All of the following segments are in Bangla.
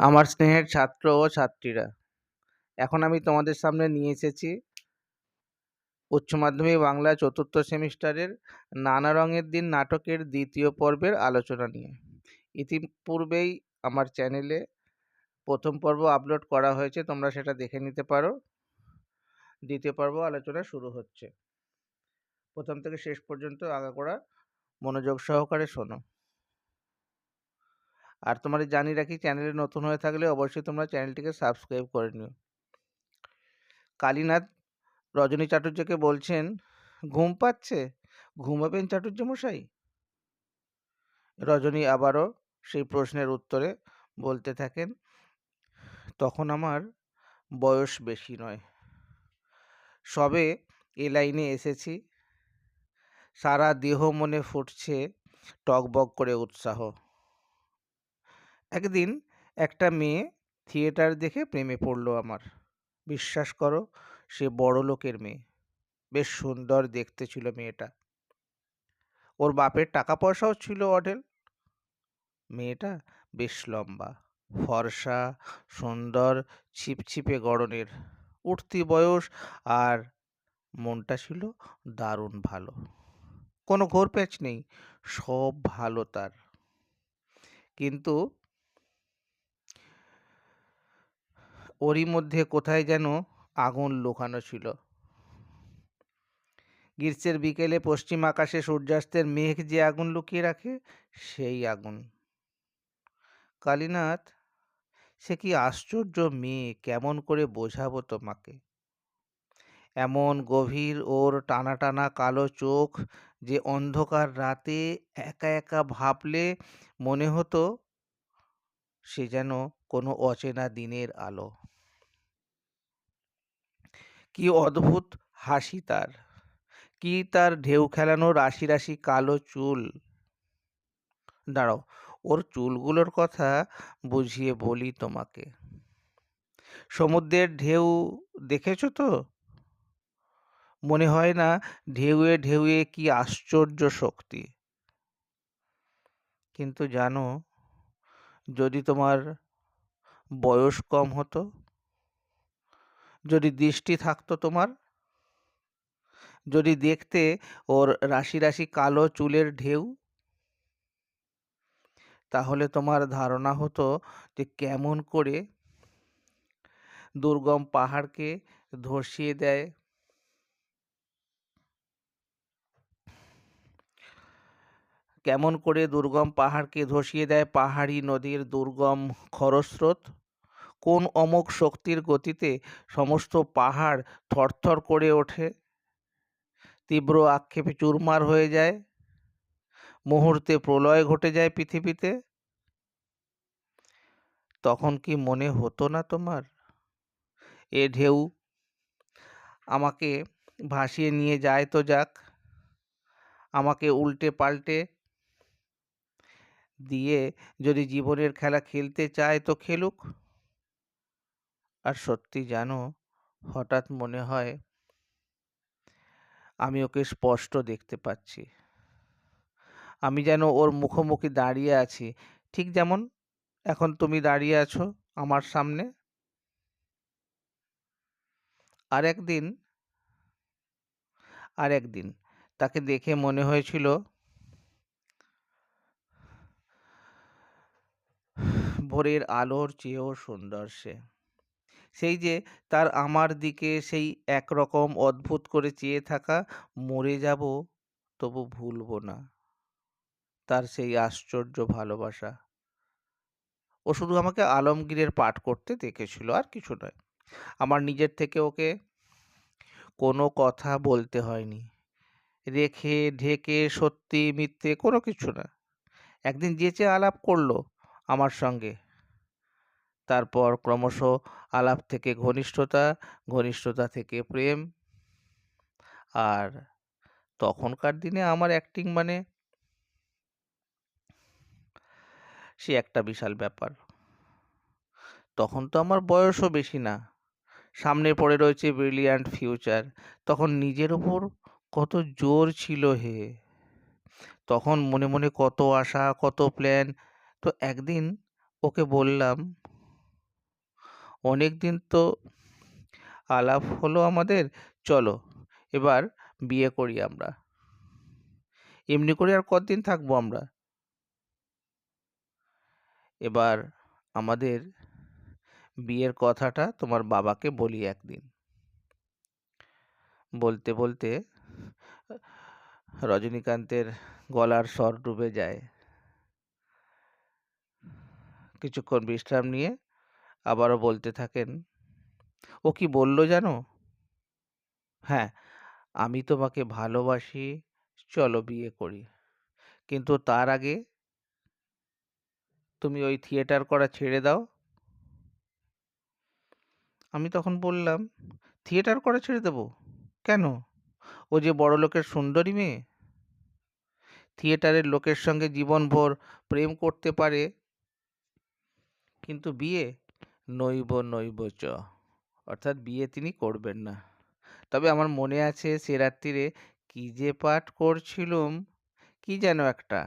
আমার স্নেহের ছাত্র ও ছাত্রীরা। এখন আমি তোমাদের সামনে নিয়ে এসেছি উচ্চ মাধ্যমিক বাংলা চতুর্থ সেমিস্টারের নানা রঙের দিন নাটকের দ্বিতীয় পর্বের আলোচনা নিয়ে। ইতিপূর্বেই আমার চ্যানেলে প্রথম পর্ব আপলোড করা হয়েছে, তোমরা সেটা দেখে নিতে পারো। দ্বিতীয় পর্ব আলোচনা শুরু হচ্ছে। প্রথম থেকে শেষ পর্যন্ত আগাগোড়া মনোযোগ সহকারে শোনো। আর তোমাদের জানিয়ে রাখি চ্যানেলে নতুন হয়ে থাকলে অবশ্যই তোমরা চ্যানেলটিকে সাবস্ক্রাইব করে নিও। কালীনাথ রজনী চাটুর্যকে বলছেন, ঘুম পাচ্ছে? ঘুমাবেন চাটুর্য মশাই রজনী আবারও সেই প্রশ্নের উত্তরে বলতে থাকেন, তখন আমার বয়স বেশি নয়। সবে এ লাইনে এসেছি। সারা দেহ মনে ফুটছে টকবক করে উৎসাহ। একদিন একটা মেয়ে থিয়েটার দেখে প্রেমে পড়ল আমার। বিশ্বাস করো, সে বড় লোকের মেয়ে। বেশ সুন্দর দেখতে ছিল মেয়েটা। ওর বাপের টাকা পয়সাও ছিল অঢেল। মেয়েটা বেশ লম্বা, ফর্সা, সুন্দর, ছিপছিপে গড়নের, উঠতি বয়স আর মনটা ছিল দারুণ ভালো। কোনো ঘোর প্যাচ নেই, সব ভালো তার। কিন্তু ওরই মধ্যে কোথায় যেন আগুন লুকানো ছিল। গ্রীষ্মের বিকেলে পশ্চিম আকাশে সূর্যাস্তের মেঘ যে আগুন লুকিয়ে রাখে, সেই আগুন। কালীনাথ, সে কি আশ্চর্য মেয়ে, কেমন করে বোঝাবো তোমাকে? এমন গভীর ওর টানা টানা কালো চোখ যে অন্ধকার রাতে একা একা ভাবলে মনে হতো সে যেন কোনো অচেনা দিনের আলো। কি অদ্ভুত হাসি তার। কি তার ঢেউ খেলানো রাশি রাশি কালো চুল। দাঁড়াও, ওর চুলগুলোর কথা বুঝিয়ে বলি তোমাকে। সমুদ্রের ঢেউ দেখেছ তো? মনে হয় না ঢেউয়ে ঢেউয়ে কি আশ্চর্য শক্তি। কিন্তু জানো যদি তোমার বয়স কম হতো, যদি দৃষ্টি থাকতো তোমার, যদি দেখতে ওর রাশি রাশি কালো চুলের ঢেউ, তাহলে তোমার ধারণা হতো যে কেমন করে দুর্গম পাহাড়কে ধসিয়ে দেয়। কেমন করে দুর্গম পাহাড়কে ধসিয়ে দেয় পাহাড়ি নদীর দুর্গম খরস্রোত? কোন অমোঘ শক্তির গতিতে সমস্ত পাহাড় থরথর করে ওঠে? তীব্র আক্ষেপে চুরমার হয়ে যায়? মুহূর্তে প্রলয় ঘটে যায় পৃথিবীতে? তখন কি মনে হতো না তোমার? এ ঢেউ আমাকে ভাসিয়ে নিয়ে যায় তো যাক। আমাকে উল্টে পাল্টে দিয়ে যদি জীবনের খেলা খেলতে চায় তো খেলুক। আর সত্যি জানো, হঠাৎ মনে হয় আমি ওকে স্পষ্ট দেখতে পাচ্ছি। আমি যেন ওর মুখোমুখি দাঁড়িয়ে আছি। ঠিক যেমন, এখন তুমি দাঁড়িয়ে আছো আমার সামনে। আর একদিন আর একদিন তাকে দেখে মনে হয়েছিল ভোরের আলোর চেয়েও সুন্দর সে। সেই যে তার আমার দিকে সেই একরকম অদ্ভুত করে চেয়ে থাকা, মরে যাব তবু ভুলবো না। তার সেই আশ্চর্য ভালোবাসা। ও শুধু আমাকে আলমগীরের পাঠ করতে দেখেছিল, আর কিছু নয়। আমার নিজের থেকে ওকে কোনো কথা বলতে হয়নি। রেখে, ঢেকে সত্যি মিথ্যে কোনো কিছু না। একদিন যেচে আলাপ করল আমার সঙ্গে। তারপর ক্রমশ আলাপ থেকে ঘনিষ্ঠতা ঘনিষ্ঠতা থেকে প্রেম। আর তখনকার দিনে আমার অ্যাক্টিং মানে সে একটা বিশাল ব্যাপার। তখন তো আমার বয়সও বেশি না। সামনে পড়ে রয়েছে ব্রিলিয়ান্ট ফিউচার তখন নিজের ওপর কত জোর ছিল হে। তখন মনে মনে কত আশা, কত প্ল্যান তো একদিন ওকে বললাম, অনেকদিন তো আলাপ হলো আমাদের, চলো এবার বিয়ে করি আমরা। এমনি করে আর কতদিন থাকব আমরা? এবার আমাদের বিয়ের কথাটা তোমার বাবাকে বলি একদিন। বলতে বলতে, রজনীকান্তের গলার স্বর ডুবে যায়। কিছুক্ষণ বিশ্রাম নিয়ে আবারও বলতে থাকেন, ও কি বলল জানো? হ্যাঁ আমি তোমাকে ভালোবাসি, চলো বিয়ে করি। কিন্তু তার আগে তুমি ওই থিয়েটার করা ছেড়ে দাও। আমি তখন বললাম, থিয়েটার করা ছেড়ে দেবো? কেন? ও যে বড় লোকের সুন্দরী মেয়ে? থিয়েটারের লোকের সঙ্গে জীবনভর প্রেম করতে পারে কিন্তু বিয়ে নৈব নৈব চ। অর্থাৎ বিয়ে তিনি করবেন না। তবে আমার মনে আছে সে রাত্রিরে কি যে পাঠ করছিলুম, কি যেন একটা,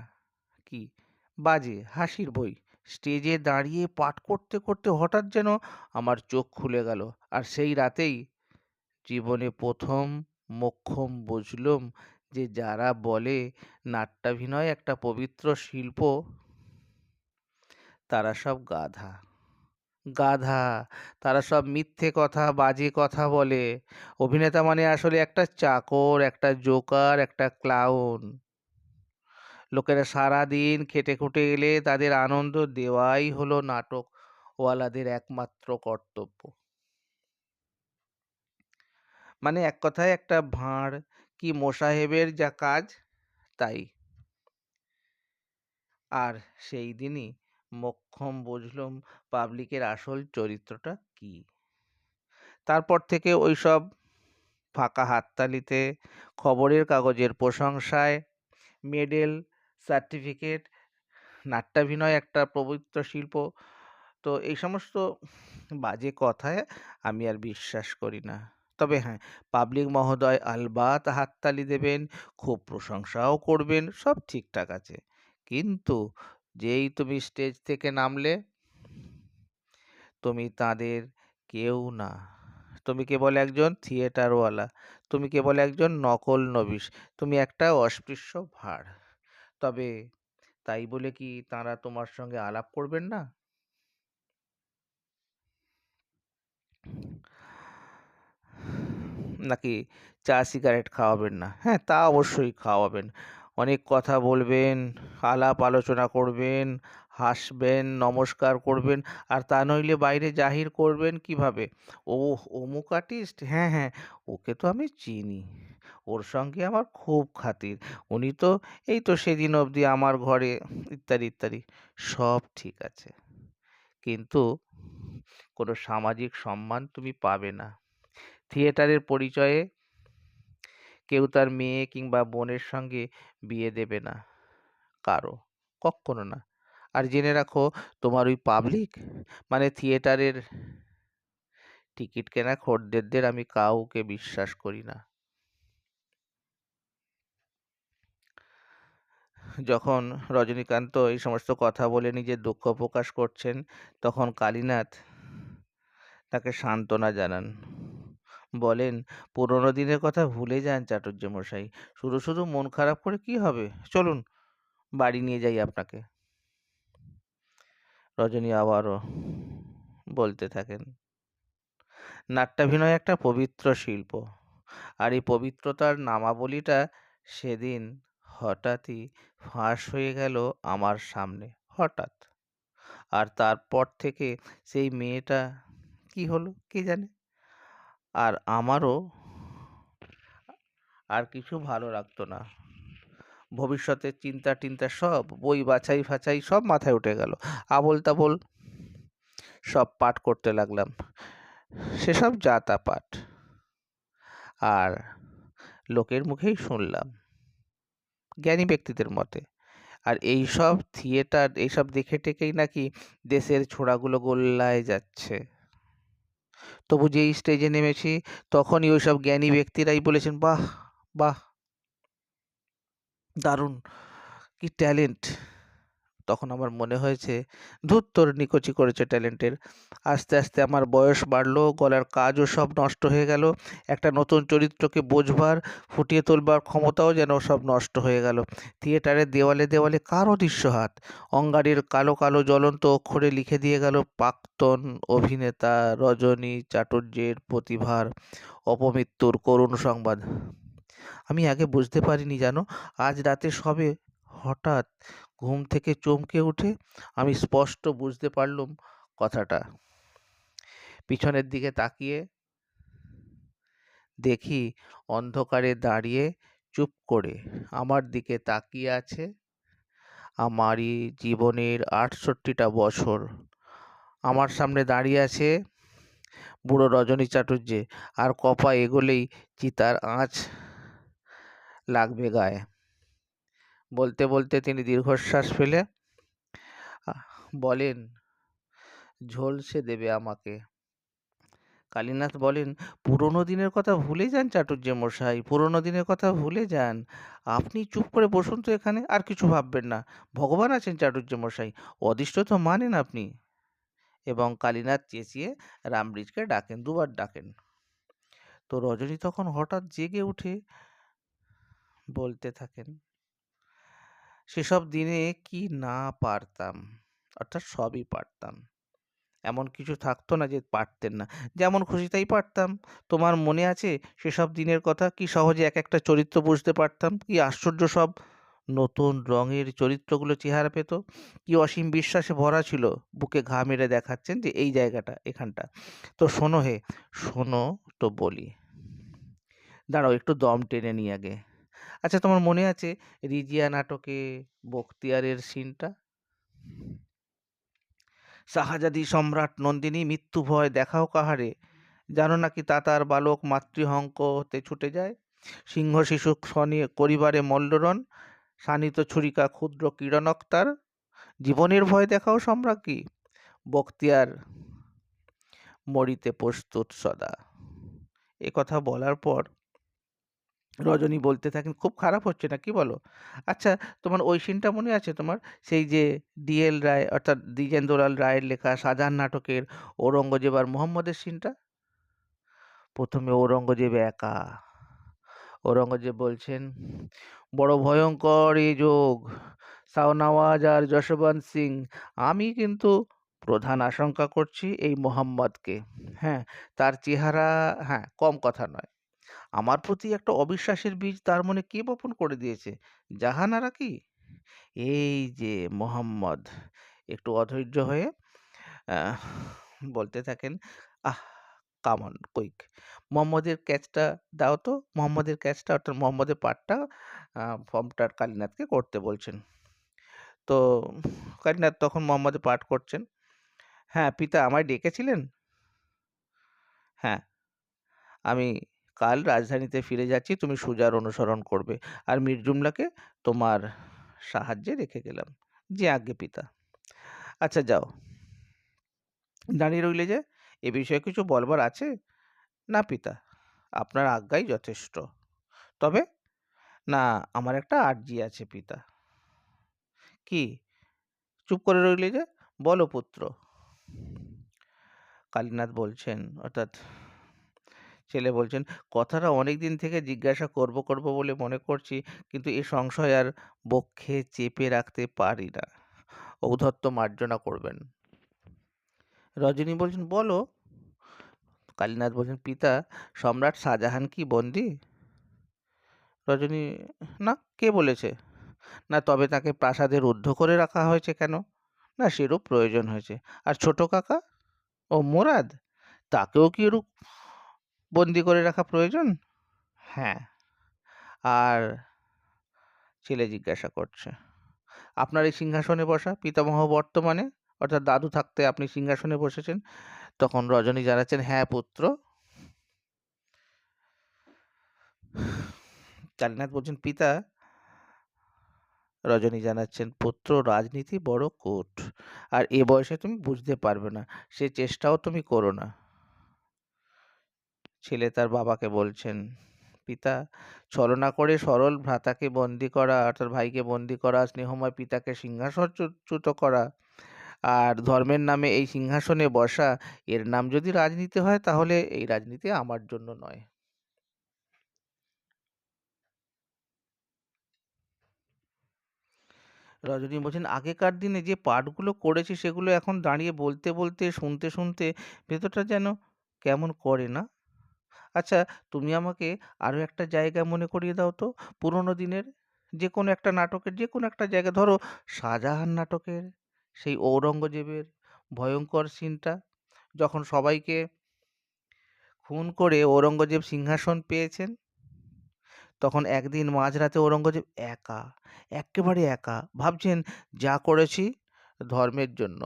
কি বাজে হাসির বই। স্টেজে দাঁড়িয়ে পাঠ করতে করতে হঠাৎ যেন আমার চোখ খুলে গেল। আর সেই রাতেই জীবনে প্রথম মোক্ষম বুঝলুম যে যারা বলে নাট্যাভিনয় একটা পবিত্র শিল্প তারা সব গাধা। গাধা, তারা সব মিথ্যে কথা, বাজে কথা বলে। অভিনেতা মানে আসলে একটা চাকর, একটা জোকার, একটা ক্লাউন। লোকেরা সারাদিন খেটে খুটে এলে তাদের আনন্দ দেওয়াই হলো নাটকওয়ালাদের একমাত্র কর্তব্য। মানে এক কথায় একটা ভাঁড় কি মোসাহেবের যা কাজ, তাই। আর সেই দিনই মোক্ষম বুঝলুম পাবলিকের আসল চরিত্রটা কি? তারপর থেকে ওইসব ফাঁকা হাততালিতে, খবরের কাগজের প্রশংসায় মেডেল সার্টিফিকেট নাট্যাভিনয় একটা পবিত্র শিল্প। তো এই সমস্ত বাজে কথায় আমি আর বিশ্বাস করি না। তবে হ্যাঁ পাবলিক মহোদয় আলবাত হাততালি দেবেন, খুব প্রশংসাও করবেন, সব ঠিকঠাক আছে। কিন্তু যেই তুমি স্টেজ থেকে নামলে তুমি তাদের কেউ না। তুমি কেবল একজন? থিয়েটারওয়ালা তুমি কেবল একজন? নকল নবিশ। তুমি একটা অস্পৃশ্য ভাঁড়। তবে তাই বলে কি তাঁরা তোমার সঙ্গে আলাপ করবেন না? নাকি চা সিগারেট খাওয়াবেন না? হ্যাঁ তা অবশ্যই খাওয়াবেন। অনেক কথা বলবেন, আলাপ আলোচনা করবেন, হাসবেন, নমস্কার করবেন, আর তা নইলে বাইরে জাহির করবেন কীভাবে? ও অমুক আর্টিস্ট হ্যাঁ হ্যাঁ ওকে তো আমি চিনি। ওর সঙ্গে আমার খুব খাতির। উনি তো, এই তো সেদিন অবধি আমার ঘরে, ইত্যাদি ইত্যাদি। সব ঠিক আছে। কিন্তু কোনো সামাজিক সম্মান তুমি পাবে না। থিয়েটারের পরিচয়ে কেউ তার মেয়ে কিংবা বোনের সঙ্গে বিয়ে দেবে না। কারও? কক্ষনো না। আর জেনে রাখো, তোমার ওই পাবলিক মানে থিয়েটারের টিকিট কেনা খদ্দেরদের আমি কাউকে বিশ্বাস করি না। যখন রজনীকান্ত এই সমস্ত কথা বলে নিজের দুঃখ প্রকাশ করছেন, তখন কালীনাথ তাকে সান্ত্বনা জানান। বলেন, পুরোনো দিনের কথা ভুলে যান চাটুর্য মশাই শুধু শুধু মন খারাপ করে কি হবে? চলুন, বাড়ি নিয়ে যাই আপনাকে। রজনী আবারও বলতে থাকেন, নাট্যাভিনয় একটা পবিত্র শিল্প। আর এই পবিত্রতার নামাবলীটা সেদিন হঠাৎই ফাঁস হয়ে গেল আমার সামনে, হঠাৎ। আর তারপর থেকে সেই মেয়েটা কি হলো কে জানে? আর আমারও আর কিছু ভালো লাগতো না। ভবিষ্যতের চিন্তা টিন্তা সব, বই বাছাই ফাছাই সব মাথায় উঠে গেল। আবোল তাবোল সব পাঠ করতে লাগলাম। সেসব যাতা পাঠ। আর লোকের মুখেই শুনলাম। জ্ঞানী ব্যক্তিদের মতে। আর এই সব থিয়েটার, এইসব দেখে টেকেই নাকি দেশের ছোড়াগুলো গোল্লায় যাচ্ছে। তবু যেই স্টেজে নেমেছি, তখনই ওই সব জ্ঞানী ব্যক্তিরাই বলেছেন, বাহ বাহ, দারুণ, কি ট্যালেন্ট তখন আমার মনে হয়েছে, ধুর তোর নিকুচি করেছে ট্যালেন্টের। আস্তে আস্তে আমার বয়স বাড়লো, গলার কাজও সব নষ্ট হয়ে গেল, একটা নতুন চরিত্রকে বোঝবার, ফুটিয়ে তোলবার ক্ষমতাও যেন সব নষ্ট হয়ে গেল। থিয়েটারের দেওয়ালে দেওয়ালে কারও দৃশ্য হাত, অঙ্গারের কালো কালো জ্বলন্ত অক্ষরে লিখে দিয়ে গেল, প্রাক্তন অভিনেতা রজনী চাটুর্যের প্রতিভার অপমৃত্যুর করুণ সংবাদ। আমি আগে বুঝতে পারিনি জানো, আজ রাতে সবে হঠাৎ ঘুম থেকে চমকে উঠে আমি স্পষ্ট বুঝতে পারলুম কথাটা। পিছনের দিকে তাকিয়ে দেখি অন্ধকারে দাঁড়িয়ে চুপ করে আমার দিকে তাকিয়ে আছে আমারই জীবনের আটষট্টিটা বছর। আমার সামনে দাঁড়িয়ে আছে বুড়ো রজনী চাটুর্যে আর কপা এগোলেই চিতার আঁচ লাগবে গায়ে। বলতে বলতে তিনি দীর্ঘশ্বাস ফেলে বলেন ঝলসে দেবে আমাকে। কালীনাথ বলেন, পুরনো দিনের কথা ভুলে যান চাটুর্য মশাই, পুরনো দিনের কথা ভুলে যান। আপনি চুপ করে বসুন তো এখানে, আর কিছু ভাববেন না। ভগবান আছেন চাটুর্য মশাই, অদিষ্ট তো মানেন আপনি। এবং কালীনাথ চেঁচিয়ে রামব্রিজকে ডাকেন, দুবার ডাকেন। তো রজনী তখন হঠাৎ জেগে উঠে বলতে থাকেন সেসব দিনে কি না পারতাম? অর্থাৎ সবই পারতাম। এমন কিছু থাকতো না যে পারতেন না। যেমন খুশি তাই পারতাম। তোমার মনে আছে সেসব দিনের কথা? কি সহজে এক একটা চরিত্র বুঝতে পারতাম? কি আশ্চর্য সব নতুন রঙের চরিত্রগুলো চেহারা পেত? কি অসীম বিশ্বাসে ভরা ছিল? বুকে ঘা মেরে দেখাচ্ছেন যে এই জায়গাটা, এখানটা। তো শোনো হে, শোনো তো বলি। দাঁড়াও একটু দম টেনে নিই আগে। আচ্ছা তোমার মনে আছে রিজিয়া নাটকে বখতিয়ারের সিনটা? শাহাজাদি সম্রাট নন্দিনী মৃত্যু ভয় দেখাও কাহারে? জানো নাকি তাতার বালক মাতৃহঙ্ক হতে ছুটে যায়? সিংহ শিশু করিবারে মল্লরণ, শানিত ছুরিকা ক্ষুদ্র কিরণক্তার জীবনের ভয় দেখাও সম্রাজ্ঞী? বক্তিয়ার মরিতে প্রস্তুত সদা। এ কথা বলার পর রজনী বলতে থাকেন, খুব খারাপ হচ্ছে না, কি বলো? আচ্ছা তোমার ওই সিনটা মনে আছে তোমার? সেই যে ডিএল রায় অর্থাৎ দ্বিজেন্দ্রলাল রায়ের লেখা শাহজাহান নাটকের ঔরঙ্গজেব আর মোহাম্মদের সিনটা প্রথমে ঔরঙ্গজেব একা। ঔরঙ্গজেব বলছেন, বড় ভয়ঙ্কর এই যোগ। সাওনাওয়াজ আর যশবন্ত সিং, আমি কিন্তু প্রধান আশঙ্কা করছি এই মোহাম্মদকে। হ্যাঁ তার চেহারা হ্যাঁ কম কথা নয়। আমার প্রতি একটা অবিশ্বাসের বীজ তার মনে কে বপন করে দিয়েছে? জাহানারা কি? এই যে মোহাম্মদ, একটু অধৈর্য হয়ে বলতে থাকেন, আহ কামন কুইক মোহাম্মদের ক্যাচটা দাও তো, মোহাম্মদের ক্যাচটা অর্থাৎ মোহাম্মদের পাঠটা ফর্মটার কালীনাথকে করতে বলছেন। তো কালীনাথ তখন মোহাম্মদের পাঠ করছেন। হ্যাঁ পিতা আমায় ডেকেছিলেন? হ্যাঁ আমি কাল রাজধানীতে ফিরে যাচ্ছি, তুমি সুজার অনুসরণ করবে। আর মীর জুমলাকে তোমার সাহায্যে রেখে গেলাম। যে আজ্ঞে পিতা। আচ্ছা যাও। দাঁড়িয়ে রইলে যে, এ বিষয়ে কিছু বলবার আছে? না পিতা, আপনার আজ্ঞাই যথেষ্ট। তবে, না, আমার একটা আর্জি আছে পিতা। কি? চুপ করে রইলে যে? বলো পুত্র। কালীনাথ বলছেন, অর্থাৎ ছেলে বলছেন, কথাটা অনেক দিন থেকে জিজ্ঞাসা করব করব বলে মনে করছি, কিন্তু এ সংশয় আর বক্ষে চেপে রাখতে পারি না। ঔদ্ধত্য মার্জনা করবেন। রজনী বলছেন, বলো। কালীনাথ বলছেন, পিতা, সম্রাট শাহজাহান কি বন্দি? রজনী, না, কে বলেছে? না, তবে তাকে প্রাসাদে রুদ্ধ করে রাখা হয়েছে কেন? না, সেরূপ প্রয়োজন হয়েছে। আর ছোট কাকা? ও মোরাদ? তাকেও কি এরূপ বন্দি করে রাখা প্রয়োজন? হ্যাঁ। আর ছেলে জিজ্ঞাসা করছে, আপনার এই সিংহাসনে বসা পিতামহ বর্তমানে? অর্থাৎ দাদু থাকতে আপনি সিংহাসনে বসেছেন, তখন রজনী জানাচ্ছেন হ্যাঁ পুত্র। কালীনাথ বলছেন, পিতা। রজনী জানাচ্ছেন, পুত্র, রাজনীতি বড় কোট। আর এ বয়সে তুমি বুঝতে পারবে না, সে চেষ্টাও তুমি করো না। ছেলে তার বাবাকে বলছেন, পিতা, ছলনা করে সরল ভ্রাতাকে বন্দি করা, অর্থাৎ ভাইকে বন্দি করা, স্নেহময় পিতাকে সিংহাসনচ্যুত করা আর ধর্মের নামে এই সিংহাসনে বসা, এর নাম যদি রাজনীতি হয়, তাহলে এই রাজনীতি আমার জন্য নয়। রজনী বলছেন, আগেকার দিনে যে পাঠগুলো করেছি, সেগুলো এখন দাঁড়িয়ে বলতে বলতে, শুনতে শুনতে ভেতরটা যেন কেমন করে না? আচ্ছা তুমি আমাকে আরও একটা জায়গা মনে করিয়ে দাও তো, পুরোনো দিনের যে কোনো একটা নাটকের যে কোনো একটা জায়গা। ধরো শাহজাহান নাটকের, সেই ঔরঙ্গজেবের ভয়ঙ্কর সিনটা, যখন সবাইকে খুন করে ঔরঙ্গজেব সিংহাসন পেয়েছেন, তখন একদিন মাঝরাতে ঔরঙ্গজেব একা একেবারে একা, ভাবছেন যা করেছি ধর্মের জন্য।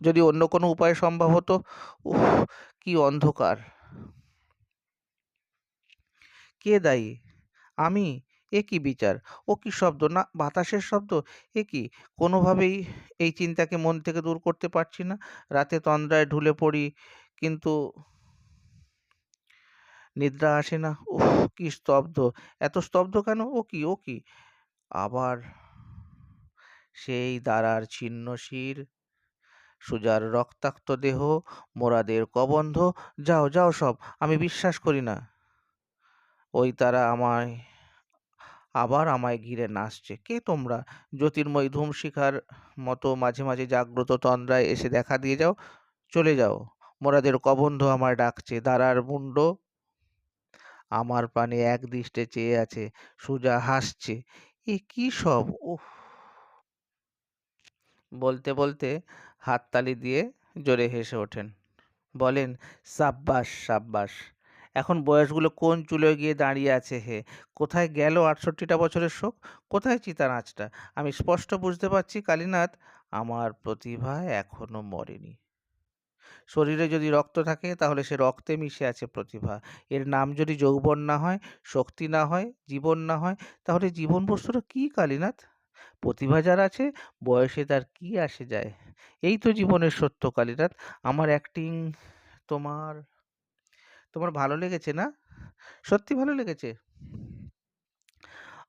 যদি অন্য কোনো উপায় সম্ভব হতো উফ কি অন্ধকার। কে দায়ী? আমি? এ কি বিচার? ও কি শব্দ? না, বাতাসের শব্দ? এ কি? কোনোভাবেই এই চিন্তাকে মন থেকে দূর করতে পারছি না। রাতে তন্দ্রায় ঢুলে পড়ি, কিন্তু নিদ্রা আসে না। উফ কি স্তব্ধ। এত স্তব্ধ কেন? ও কি? ও কি? আবার সেই দাঁড়ার ছিন্ন শির সুজার রক্তাক্ত দেহ, মোরাদের কবন্ধ, যাও যাও সব, আমি বিশ্বাস করি না। ওই তারা আমায়, আবার আমায় ঘিরে নাচছে। কে তোমরা? জ্যোতির্ময় ধূমশিখার মতো মাঝে মাঝে জাগ্রত তন্দ্রায় এসে দেখা দিয়ে যাও, চলে যাও। মোরাদের কবন্ধ আমার ডাকছে, দাঁড়ার মুন্ড আমার পানে এক দৃষ্টে চেয়ে আছে, সুজা হাসছে, এ কি সব? উফ। বলতে বলতে হাততালি দিয়ে জোরে হেসে ওঠেন। বলেন, সাব্বাস সাব্বাস, এখন বয়সগুলো কোন চুলে গিয়ে দাঁড়িয়ে আছে হে? কোথায় গেল আটষট্টিটা বছরের শোক? কোথায় চিতা নাচটা আমি স্পষ্ট বুঝতে পারছি কালীনাথ, আমার প্রতিভা এখনও মরেনি। শরীরে যদি রক্ত থাকে, তাহলে সে রক্তে মিশে আছে প্রতিভা। এর নাম যদি যৌবন না হয়, শক্তি না হয়, জীবন না হয়, তাহলে জীবন বস্তুটা কী কালীনাথ? প্রতিভা যার আছে, বয়সে তার কি আসে যায়? এই তো জীবনের সত্য কালীনাথ। আমার অ্যাক্টিং তোমার তোমার ভালো লেগেছে না? সত্যি ভালো লেগেছে?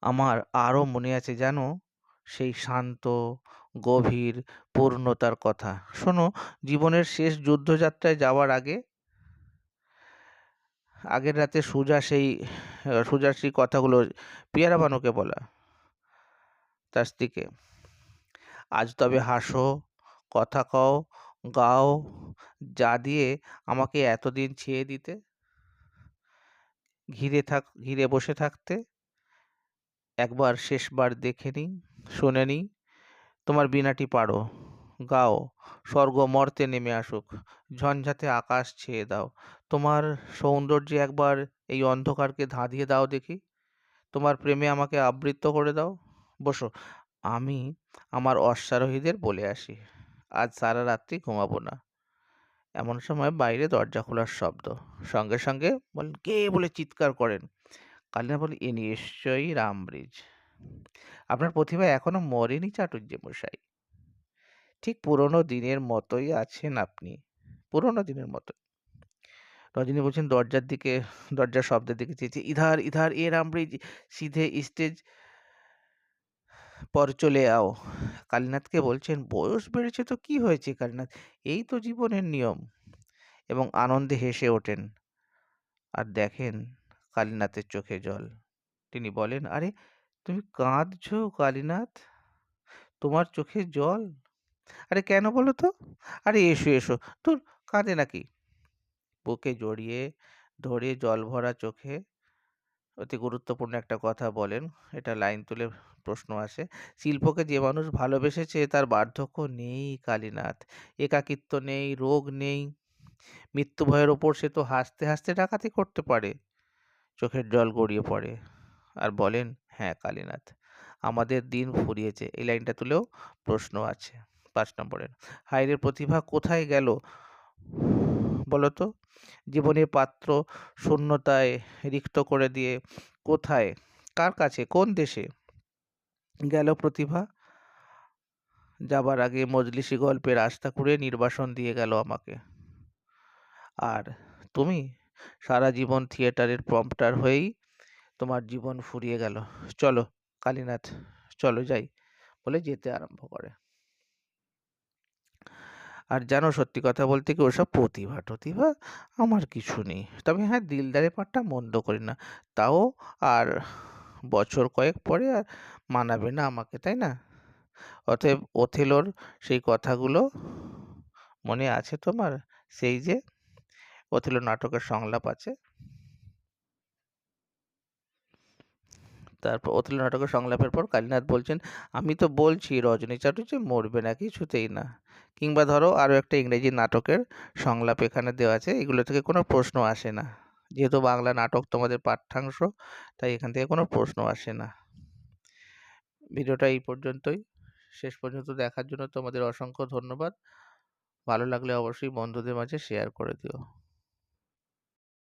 আমার আরও মনে আছে জানো, সেই শান্ত, গভীর, পূর্ণতার কথা। শোনো, জীবনের শেষ যুদ্ধযাত্রায় যাওয়ার আগে, আগের রাতে সুজা সেই, সুজার সেই কথাগুলো, পিয়ারা বানুকে বলা। তার স্ত্রীকে আজ তবে হাসো কথা কও গাও যা দিয়ে আমাকে এতদিন ছেয়ে দিতে। ঘিরে থাক ঘিরে বসে থাকতে। একবার শেষবার দেখে নিই শুনে নিই তোমার বীণাটি পাড়ো। গাও স্বর্গ মর্তে নেমে আসুক ঝঞ্ঝাতে আকাশ ছেয়ে দাও। তোমার সৌন্দর্যে একবার এই অন্ধকারকে ধাঁধিয়ে দাও দেখি। তোমার প্রেমে আমাকে আবৃত্ত করে দাও। বসো, আমি আমার অশ্বারোহীদের বলে আসি, আজ সারা রাত্রি ঘুমাবো না। এমন সময় বাইরে দরজা খোলার শব্দ, সঙ্গে সঙ্গে বলেন, কে? বলে চিৎকার করেন। কালিনা বলে, এ নিশ্চয়ই রামব্রিজ। আপনার প্রতিভা এখনও মরেনি চাটুর্য মশাই ঠিক পুরনো দিনের মতোই আছেন আপনি, পুরনো দিনের মতো রজনী বলছেন, দরজার দিকে, দরজার শব্দের দিকে চেয়েছে, ইধার ইধার, এ রামব্রিজ, সিধে স্টেজ পর চলে আও। কালীনাথকে বলছেন, বয়স বেড়েছে তো কি হয়েছে কালীনাথ? এই তো জীবনের নিয়ম। এবং আনন্দে হেসে ওঠেন। আর দেখেন কালীনাথের চোখে জল। তিনি বলেন, আরে, তুমি কাঁদছো কালীনাথ? তোমার চোখে জল? আরে, কেন বলো তো? আরে, এসো এসো। তোর কাঁদে নাকি? বুকে জড়িয়ে ধরে জল ভরা চোখে অতি গুরুত্বপূর্ণ একটা কথা বলেন। এটা লাইন তুলে প্রশ্ন আসে, শিল্পকে যে মানুষ ভালোবেসেছে, তার বার্ধক্য নেই কালীনাথ। একাকিত্ব নেই, রোগ নেই। মৃত্যু ভয়ের ওপর সে তো হাসতে হাসতে ডাকাতি করতে পারে। চোখের জল গড়িয়ে পড়ে। আর বলেন হ্যাঁ কালীনাথ, আমাদের দিন ফুরিয়েছে। এই লাইনটা তুলেও প্রশ্ন আছে পাঁচ নম্বরের। হাইরের প্রতিভা কোথায় গেল? বলো তো জীবনের পাত্র শূন্যতায় রিক্ত করে দিয়ে কোথায়? কার কাছে? কোন দেশে? গেল প্রতিভা? যাবার আগে মজলিসি গল্পের আস্থা করে নির্বাসন দিয়ে গেল আমাকে। আর তুমি? সারা জীবন থিয়েটারের প্রম্পটার হয়েই তোমার জীবন ফুরিয়ে গেল। চলো, কালীনাথ, চলো যাই। বলে যেতে আরম্ভ করে। আর জানো সত্যি কথা বলতে কি ওসব প্রতিভা টতিভা আমার কিছু নেই। তবে হ্যাঁ দিলদারে পাঠটা মন্দ করি না। তাও আর বছর কয়েক পরে আর মানাবে না আমাকে, তাই না? অতএব ওথেলোর সেই কথাগুলো মনে আছে তোমার? সেই যে ওথেলো নাটকের সংলাপ আছে। তারপর ওথেলো নাটকের সংলাপের পর কালীনাথ বলছেন, আমি তো বলছি রজনী চ্যাটার্জি মরবে না কিছুতেই না। কিংবা ধরো আরও একটা ইংরেজি নাটকের সংলাপ এখানে দেওয়া আছে, এগুলো থেকে কোনো প্রশ্ন আসে না। যেহেতু বাংলা নাটক তোমাদের পাঠ্যাংশ, তাই এখান থেকে কোনো প্রশ্ন আসে না। ভিডিওটা এই পর্যন্তই। শেষ পর্যন্ত দেখার জন্য তোমাদের অসংখ্য ধন্যবাদ। ভালো লাগলে অবশ্যই বন্ধুদের মাঝে শেয়ার করে দিও।